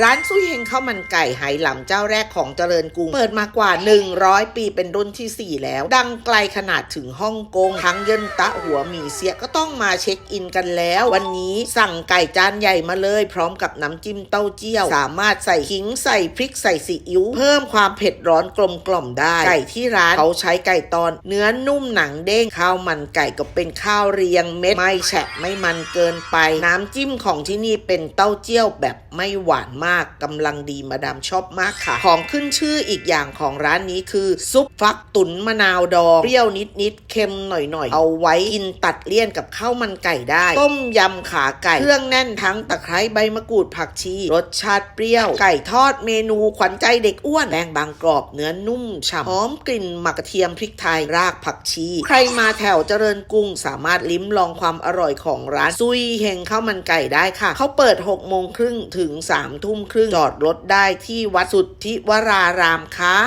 ร้านซุยเฮงข้าวมันไก่ไหหลำเจ้าแรกของเจริญกรุง เปิดมากว่า 100 ปีเป็นรุ่นทีสี่4 แล้ว ดังไกลขนาดถึงฮ่องกง ทั้งเยินตะหัวหมีเสียก็ต้องมาเช็คอินกันแล้ว วันนี้สั่งไก่จานใหญ่มาเลย พร้อมกับน้ำจิ้มเต้าเจี้ยว สามารถใส่ขิงใส่พริกใส่ซีอิ๊วเพิ่มความเผ็ดร้อนกลมกล่อมได้ ไก่ที่ร้านเขาใช้ไก่ตอน เนื้อนุ่มหนังเด้งข้าวมันไก่ก็เป็นข้าวเรียงเม็ดไม่แฉะไม่มันเกินไป น้ำจิ้มของที่นี่เป็นเต้าเจี้ยวแบบไม่หวานมากกำลังดีมาดามชอบมากค่ะ ของขึ้นชื่ออีกอย่างของร้านนี้คือ ซุปฟักตุ๋นมะนาวดองเปรี้ยวนิดๆเค็มหน่อยๆ เอาไว้กินตัดเลี่ยนกับข้าวมันไก่ได้ ต้มยำขาไก่เครื่องแน่นทั้งตะไคร้ใบมะกรูดผักชี รสชาติเปรี้ยว ไก่ทอดเมนูขวัญใจเด็กอ้วนแป้งบางกรอบเนื้อนุ่มฉ่ำหอมกลิ่นหมักกระเทียมพริกไทยรากผักชี ใครมาแถวเจริญกรุงสามารถลิ้มลองความอร่อยของร้านซุยเฮงข้าวมันไก่ได้ค่ะเขาเปิด6โมงครึ่งถึง3ทุ่มครึ่งจอดรถได้ที่วัดสุทธิวรารามค่ะ